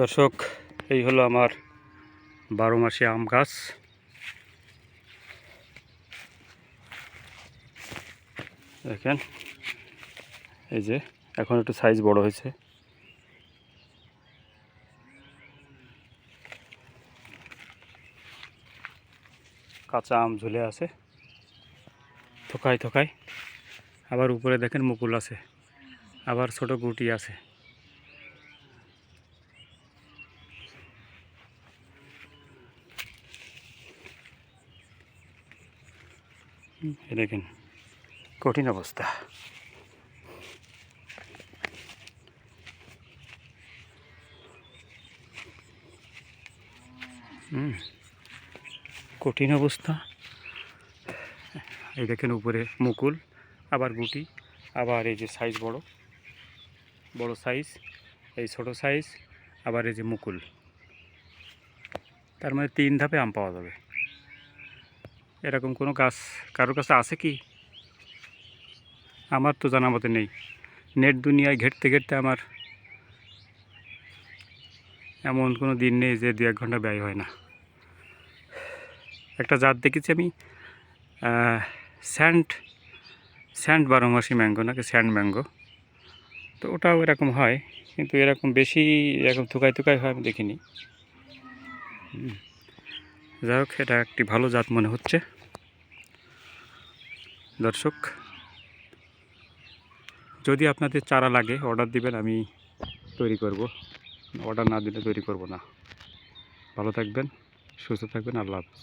দর্শক, এই হলো আমার বারো মাসে আম গাছ। দেখেন, এই যে এখন একটু সাইজ বড় হয়েছে। কাঁচা আম ঝুলে আছে। থোকায় থোকায়। আবার উপরে দেখেন মুকুল আছে। আবার ছোট গুটি আছে। দেখেন, কঠিন অবস্থা। হুম, কঠিন অবস্থা। এই দেখেন উপরে মুকুল, আবার গুটি, আবার এই যে সাইজ বড় বড় সাইজ এই ছোট সাইজ আবার এই যে মুকুল। তার মানে তিন ধাপে আম পাওয়া যাবে। এরকম কোনো গাছ কারোর কাছে আছে কি? আমার তো জানা মতে নেই। নেট দুনিয়ায় ঘেটতে ঘেটতে আমার এমন কোনো দিন নেই যে দু এক ঘণ্টা ব্যয় হয় না। একটা জাত দেখেছি আমি স্যান্ড স্যান্ড বারোমাসি ম্যাঙ্গো, নাকি স্যান্ড ম্যাঙ্গো। তো ওটাও এরকম হয়, কিন্তু এরকম বেশি এরকম থুকাই থুকাই হয় আমি দেখিনি। হুম। যাই হোক, এটা একটি ভালো জাত মনে হচ্ছে। দর্শক, যদি আপনাদের চারা লাগে অর্ডার দিবেন, আমি তৈরি করব। অর্ডার না দিলে তৈরি করব না। ভালো থাকবেন, সুস্থ থাকবেন, আল্লাহ হাফিজ।